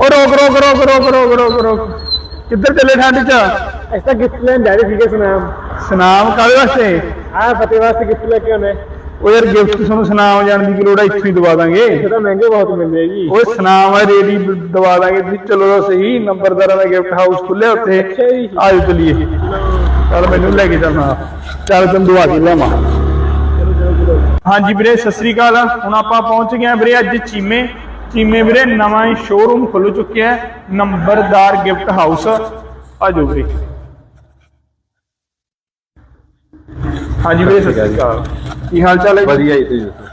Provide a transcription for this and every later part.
ਉਹ ਰੋਕ ਰੋਕ ਰੋਕ ਰੋਕ ਰੋਕ ਰੋਕ ਰੋਕ। ਕਿੱਧਰ ਚੱਲੇ ਠੰਡ ਚ? ਐਸਾ ਗਿਫਟ ਲੈਣ ਜਾ ਰਹੇ ਸੀਗੇ ਸੁਨਾਮ। ਸਨਾਮ ਕਾਹਦੇ ਵਾਸਤੇ? ਆ ਫਤਿਹ ਵਾਸਤੇ ਗਿਫਟ ਲੈ ਕੇ ਆਉਣੇ। ਉਹ ਯਾਰ ਗਿਫਟ ਤੁਹਾਨੂੰ ਸਨਾਮ ਜਾਣ ਦੀ ਕੀ ਲੋੜ ਆ ਇੱਥੋਂ ਹੀ ਦਵਾ ਦਾਂਗੇ। ਇਹ ਤਾਂ ਮਹਿੰਗੇ ਬਹੁਤ ਮਿਲਦੇ ਆ ਜੀ। ਉਹ ਸਨਾਮ ਆ ਰੇਡੀ ਦਵਾ ਦਾਂਗੇ ਤੁਸੀਂ ਚਲੋ ਤਾਂ ਸਹੀ ਨੰਬਰਦਾਰਾਂ ਦਾ ਗਿਫਟ ਹਾਊਸ ਖੁੱਲਿਆ ਉੱਥੇ। ਆਜੋ ਚਲੀਏ। ਚੱਲ ਮੈਨੂੰ ਲੈ ਕੇ ਚੱਲਣਾ ਚੱਲ ਤੈਨੂੰ ਦਵਾ ਕੇ ਲਿਆਵਾਂ। ਹਾਂਜੀ ਵੀਰੇ ਸਤਿ ਸ੍ਰੀ ਅਕਾਲ। ਹੁਣ ਆਪਾਂ ਪਹੁੰਚ ਗਏ ਹਾਂ ਵੀਰੇ ਅੱਜ ਚੀਮੇ। ਚੀਮੇ ਵੀਰੇ? ਨਵਾਂ ਹੀ ਸ਼ੋਰੂਮ ਖੁੱਲ ਚੁੱਕਿਆ ਹੈ। ਨੰਬਰਦਾਰ ਗਿਫਟ ਹਾਊਸ ਆਜੋ ਵੀਰੇ। ਹਾਂਜੀ ਵੀਰੇ ਸਤਿ ਸ੍ਰੀ ਅਕਾਲ। ਕੀ ਹਾਲ ਚਾਲ ਹੈ ਜੀ? ਵਧੀਆ ਜੀ ਤੁਸੀਂ ਦੱਸੋ?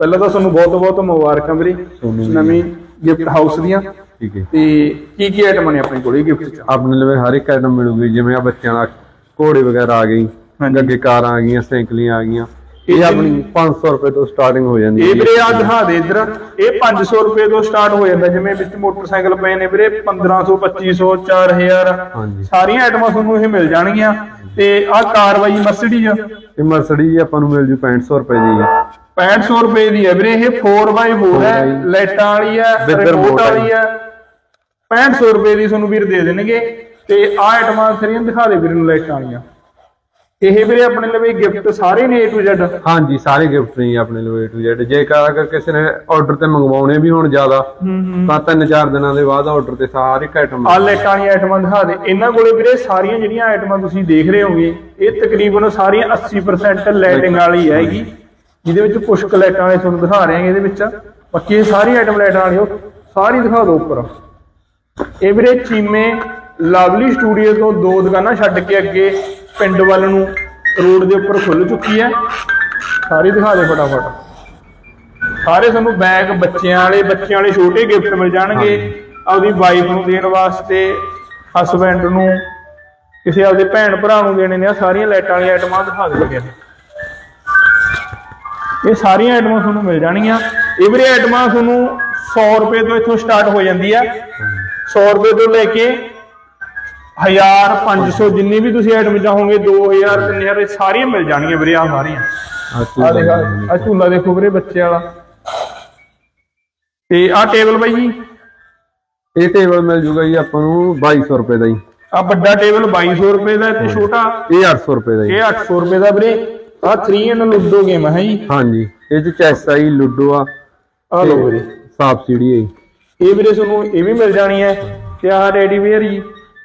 ਪਹਿਲਾਂ ਤਾਂ ਤੁਹਾਨੂੰ ਬਹੁਤ ਬਹੁਤ ਮੁਬਾਰਕਾਂ ਵੀਰੇ ਤੁਹਾਨੂੰ ਵੀ। ਨਵੀਂ ਗਿਫਟ ਹਾਊਸ ਦੀਆਂ। ਠੀਕ ਹੈ। ਤੇ ਕੀ ਕੀ ਆਈਟਮਾਂ ਨੇ ਆਪਣੇ ਕੋਲ ਗਿਫਟ ਚ? ਆਪਣੇ ਲਈ ਹਰ ਇੱਕ ਆਈਟਮ ਮਿਲੂਗੀ ਜਿਵੇਂ ਆ ਬੱਚਿਆਂ ਦਾ ਘੋੜੇ ਵਗੈਰਾ ਆ ਗਈ ਹਾਂਜੀ। ਅੱਗੇ ਕਾਰਾਂ ਆ ਗਈਆਂ ਸਾਈਕਲੀਆਂ ਆ ਗਈਆਂ। ਇਹ ਇਹ ਆਪਣੀ 500 ਰੁਪਏ ਤੋਂ ਸਟਾਰਟਿੰਗ ਹੋ ਜਾਂਦੀ ਇਹ ਹੈ ਵੀਰੇ ਆ ਦਿਖਾ ਦੇ ਇਧਰ। ਇਹ 500 ਰੁਪਏ ਤੋਂ ਸਟਾਰਟ ਹੋ ਜਾਂਦਾ ਜਿਵੇਂ ਵਿੱਚ ਮੋਟਰਸਾਈਕਲ ਪਏ ਨੇ ਵੀਰੇ 1500 2500 4000 ਹਾਂਜੀ। ਸਾਰੀਆਂ ਆਈਟਮਾਂ ਤੁਹਾਨੂੰ ਇਹ ਮਿਲ ਜਾਣਗੀਆਂ। ਤੇ ਆ ਕਾਰਵਾਈ ਮਰਸੀਡੀਜ਼ ਇਹ ਮਰਸਡੀ ਆਪਾਂ ਨੂੰ ਮਿਲ ਜੂ 6500 ਰੁਪਏ ਦੀ। 6500 ਰੁਪਏ ਦੀ ਹੈ ਵੀਰੇ ਇਹ 4x4 ਹੈ ਲਾਈਟਾਂ ਵਾਲੀ ਹੈ ਰਿਮੋਟ ਵਾਲੀ ਹੈ। 6500 ਰੁਪਏ ਦੀ ਤੁਹਾਨੂੰ ਵੀਰ ਦੇ ਦੇਣਗੇ। ਤੇ ਆ ਆਈਟਮਾਂ ਸਾਰੀਆਂ ਦਿਖਾ ਦੇ ਵੀਰ ਨੂੰ ਲਾਈਟਾਂ ਵਾਲੀਆਂ। ਇਹ ਵੀਰੇ ਆਪਣੇ ਲਈ ਗਿਫਟ ਸਾਰੇ ਨੇ A to Z? ਹਾਂਜੀ ਸਾਰੇ ਗਿਫਟ ਨੇ ਆਪਣੇ ਲਈ A to Z ਜੇਕਰ ਅਗਰ ਕਿਸੇ ਨੇ ਆਰਡਰ ਤੇ ਮੰਗਵਾਉਣੇ ਵੀ ਹੋਣ ਜ਼ਿਆਦਾ ਤਾਂ ਤਿੰਨ ਚਾਰ ਦਿਨਾਂ ਦੇ ਬਾਅਦ ਆਰਡਰ ਤੇ ਸਾਰੇ ਆਈਟਮ ਆ ਲਾਈਟਾਂ ਵਾਲੀਆਂ ਆਈਟਮਾਂ ਦਿਖਾ ਦੇ। ਇਹਨਾਂ ਕੋਲੇ ਵੀਰੇ ਸਾਰੀਆਂ ਜਿਹੜੀਆਂ ਆਈਟਮਾਂ ਤੁਸੀਂ ਦੇਖ ਰਹੇ ਹੋਗੇ ਇਹ ਤਕਰੀਬਨ ਸਾਰੀਆਂ 80% ਲਾਈਟਿੰਗ ਵਾਲੀ ਹੈਗੀ। ਜਿਹਦੇ ਵਿੱਚ ਪੁਸ਼ਕ ਲਾਈਟਾਂ ਵਾਲੇ ਤੁਹਾਨੂੰ ਦਿਖਾ ਰਹੇ ਹਾਂ ਇਹਦੇ ਵਿੱਚ। ਬਾਕੀ ਇਹ ਸਾਰੀ ਆਈਟਮ ਲਾਈਟਾਂ ਵਾਲੀ ਉਹ ਸਾਰੀ ਦਿਖਾ ਦਿਓ ਉੱਪਰ। ਇਹ ਵੀਰੇ ਚੀਮੇ ਲਵਲੀ ਸਟੂਡੀਓ ਤੋਂ ਦੋ ਦੁਕਾਨਾਂ ਛੱਡ ਕੇ ਅੱਗੇ ਪਿੰਡ ਵੱਲ ਨੂੰ ਰੋਡ ਦੇ ਉੱਪਰ ਖੁੱਲ ਚੁੱਕੀ ਹੈ। ਸਾਰੀ ਦਿਖਾ ਦੇ ਫਟਾਫਟ। ਸਾਰੇ ਤੁਹਾਨੂੰ ਬੈਗ ਬੱਚਿਆਂ ਵਾਲੇ ਬੱਚਿਆਂ ਵਾਲੇ ਛੋਟੇ ਗਿਫਟ ਮਿਲ ਜਾਣਗੇ। ਆਪਦੀ ਵਾਈਫ ਨੂੰ ਦੇਣ ਵਾਸਤੇ ਹਸਬੈਂਡ ਨੂੰ ਕਿਸੇ ਆਪਦੇ ਭੈਣ ਭਰਾ ਨੂੰ ਦੇਣੇ ਨੇ ਆ ਸਾਰੀਆਂ ਲਾਈਟਾਂ ਵਾਲੀਆਂ ਆਈਟਮਾਂ ਦਿਖਾ ਦੇ ਲੱਗੇ ਇਹ ਸਾਰੀਆਂ ਆਈਟਮਾਂ ਤੁਹਾਨੂੰ ਮਿਲ ਜਾਣਗੀਆਂ। ਇਹ ਵੀਰੇ ਆਈਟਮਾਂ ਤੁਹਾਨੂੰ 100 ਰੁਪਏ ਤੋਂ ਇੱਥੋਂ ਸਟਾਰਟ ਹੋ ਜਾਂਦੀ ਆ। 100 ਰੁਪਏ ਤੋਂ ਲੈ ਕੇ 1000 500 ਜਿੰਨੀ ਵੀ ਤੁਸੀਂ ਆਈਟਮ ਚਾਹੋਗੇ 2000 3000 ਇਹ ਸਾਰੀਆਂ ਮਿਲ ਜਾਣਗੀਆਂ ਵੀਰੇ ਆ ਸਾਰੀਆਂ। ਆ ਦੇਖ ਆ ਝੂਲਾ ਦੇਖੋ ਵੀਰੇ ਬੱਚੇ ਵਾਲਾ। ਤੇ ਆ ਟੇਬਲ ਬਾਈ ਜੀ? ਇਹ ਟੇਬਲ ਮਿਲ ਜੂਗਾ ਜੀ ਆਪਾਂ ਨੂੰ 2200 ਰੁਪਏ ਦਾ ਜੀ। ਆ ਵੱਡਾ ਟੇਬਲ 2200 ਰੁਪਏ ਦਾ ਤੇ ਛੋਟਾ? ਇਹ 800 ਰੁਪਏ ਦਾ ਜੀ। ਇਹ 800 ਰੁਪਏ ਦਾ ਵੀਰੇ। ਆ 3 ਇਨ ਲੁੱਡੋ ਗੇਮ ਹੈ ਜੀ? ਹਾਂਜੀ ਇਹ ਚ ਚੈਸ ਆਈ ਲੁੱਡੋ ਆ। ਆ ਲਓ ਵੀਰੇ। ਸਾਪ ਸੀੜੀ ਹੈ ਜੀ। ਇਹ ਵੀਰੇ ਤੁਹਾਨੂੰ ਇਹ ਵੀ ਮਿਲ ਜਾਣੀ ਹੈ। ਤੇ ਆ ਰੈਡੀ ਵੇਅਰ ਜੀ।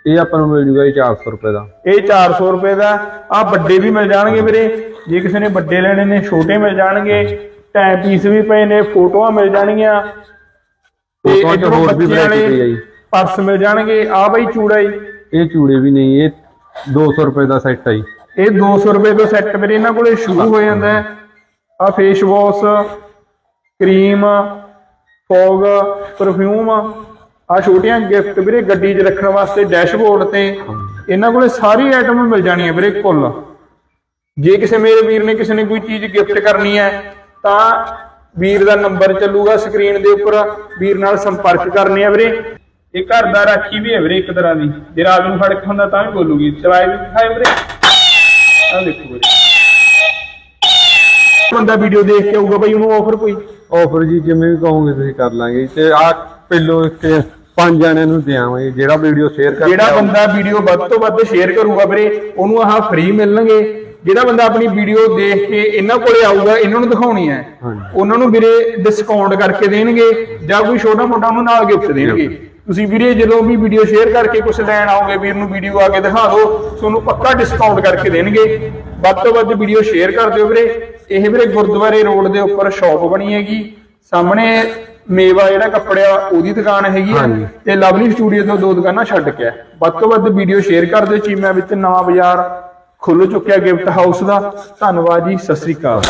ਇਹ ਆਪਾਂ ਨੂੰ ਮਿਲ ਜੂਗਾ ਜੀ 400 ਰੁਪਏ ਦਾ। ਇਹ 400 ਰੁਪਏ ਦਾ। ਆ ਵੱਡੇ ਵੀ ਮਿਲ ਜਾਣਗੇ ਵੀਰੇ। ਜੇ ਕਿਸੇ ਨੇ ਵੱਡੇ ਲੈਣੇ ਨੇ ਛੋਟੇ ਮਿਲ ਜਾਣਗੇ। ਟੈਂ ਪੀਸ ਵੀ ਪਏ ਨੇ ਫੋਟੋਆਂ ਮਿਲ ਜਾਣਗੀਆਂ। ਤੇ ਇੱਧਰੋਂ ਹੋਰ ਵੀ ਪਈ ਆ ਜੀ। ਪਰਸ ਮਿਲ ਜਾਣਗੇ। ਆ ਬਾਈ ਚੂੜਾ ਜੀ। ਇਹ ਚੂੜੇ ਵੀ ਨਹੀਂ ਇਹ 200 ਰੁਪਏ ਦਾ ਸੈੱਟ ਹੈ ਜੀ। ਇਹ 200 ਰੁਪਏ ਤੋਂ ਸੈੱਟ ਵੀਰੇ ਇਹਨਾਂ ਕੋਲੇ ਸ਼ੁਰੂ ਹੋ। ਜਾਂਦਾ ਹੈ। ਆ face wash cream fog perfume ਆ ਛੋਟੀਆਂ ਗਿਫਟ ਵੀਰੇ ਗੱਡੀ 'ਚ ਰੱਖਣ ਵਾਸਤੇ ਡੈਸ਼ਬੋਰਡ ਤੇ ਇਹਨਾਂ ਕੋਲੇ ਸਾਰੀ ਆਈਟਮ ਮਿਲ ਜਾਣੀਆਂ ਵੀਰੇ ਕੁੱਲ। ਜੇ ਕਿਸੇ ਮੇਰੇ ਵੀਰ ਨੇ ਕਿਸੇ ਨੇ ਕੋਈ ਚੀਜ਼ ਗਿਫਟ ਕਰਨੀ ਹੈ, ਤਾਂ ਵੀਰ ਦਾ ਨੰਬਰ ਚੱਲੂਗਾ ਸਕਰੀਨ ਦੇ ਉੱਪਰ, ਵੀਰ ਨਾਲ ਸੰਪਰਕ ਕਰਨੇ ਆ ਵੀਰੇ। ਇਹ ਘਰ ਦਾ ਰਾਖੀ ਵੀ ਹੈ ਵੀਰੇ ਇੱਕ ਤਰ੍ਹਾਂ ਦੀ। ਜੇ ਰਾਤ ਨੂੰ ਫੜਕ ਹੁੰਦਾ ਤਾਂ ਵੀ ਬੋਲੂਗੀ। ਚਲਾਏ ਵੀ ਦਿਖਾਏ ਵੀਰੇ। ਆ ਦੇਖੋ ਵੀਰੇ। ਬੰਦਾ ਵੀਡੀਓ ਦੇਖ ਕੇ ਆਊਗਾ ਬਈ ਉਹਨੂੰ ਆਫਰ ਕੋਈ। ਆਫਰ ਜੀ, ਜਿਵੇਂ ਵੀ ਕਹੋਗੇ ਤੁਸੀਂ ਕਰ ਲਾਂਗੇ। ਤੇ ਆ ਪਹਿਲੋ ਇੱਕ ਪੰਜ ਜਣਿਆਂ ਨੂੰ ਦਿਆਵਾਂਗੇ ਜਿਹੜਾ ਵੀਡੀਓ ਸ਼ੇਅਰ ਕਰ ਜਿਹੜਾ ਬੰਦਾ ਵੀਡੀਓ ਵੱਧ ਤੋਂ ਵੱਧ ਸ਼ੇਅਰ ਕਰੂਗਾ ਵੀਰੇ ਉਹਨੂੰ ਆਹ ਫ੍ਰੀ ਮਿਲਣਗੇ। ਜਿਹੜਾ ਬੰਦਾ ਆਪਣੀ ਵੀਡੀਓ ਦੇਖ ਕੇ ਇਹਨਾਂ ਕੋਲੇ ਆਊਗਾ ਇਹਨਾਂ ਨੂੰ ਦਿਖਾਉਣੀ ਹੈ। ਉਹਨਾਂ ਨੂੰ ਵੀਰੇ ਡਿਸਕਾਊਂਟ ਕਰਕੇ ਦੇਣਗੇ ਜਾਂ ਕੋਈ ਛੋਟਾ ਮੋਟਾ ਉਹਨੂੰ ਨਾਲ ਗਿਫਟ ਦੇਣਗੇ। ਤੁਸੀਂ ਵੀਰੇ ਜਦੋਂ ਵੀ ਵੀਡੀਓ ਸ਼ੇਅਰ ਕਰਕੇ ਕੁਝ ਲੈਣ ਆਓਗੇ ਵੀਰ ਨੂੰ ਵੀਡੀਓ ਆ ਕੇ ਦਿਖਾ ਦਿਓ ਤੁਹਾਨੂੰ ਪੱਕਾ ਡਿਸਕਾਊਂਟ ਕਰਕੇ ਦੇਣਗੇ। ਵੱਧ ਤੋਂ ਵੱਧ ਵੀਡੀਓ ਸ਼ੇਅਰ ਕਰ ਦਿਓ ਵੀਰੇ। ਇਹ ਵੀਰੇ ਗੁਰਦੁਆਰੇ ਰੋਡ ਦੇ ਉੱਪਰ ਸ਼ਾਪ ਬਣੀ ਹੈਗੀ। ਸਾਹਮਣੇ ਮੇਵਾ ਜਿਹੜਾ ਕੱਪੜਿਆ ਉਹਦੀ ਦੁਕਾਨ ਹੈਗੀ ਹੈ। ਤੇ ਲਵਲੀ ਸਟੂਡੀਓ ਤੋਂ ਦੋ ਦੁਕਾਨਾਂ ਛੱਡ ਕੇ। ਵੱਧ ਤੋਂ ਵੱਧ ਵੀਡੀਓ ਸ਼ੇਅਰ ਕਰ ਦਿਓ ਚੀਮਿਆਂ ਵਿੱਚ ਨਵਾਂ ਬਾਜ਼ਾਰ ਖੁੱਲ ਚੁੱਕਿਆ ਗਿਫਟ ਹਾਊਸ ਦਾ ਧੰਨਵਾਦ ਜੀ ਸਤਿ ਸ੍ਰੀ ਅਕਾਲ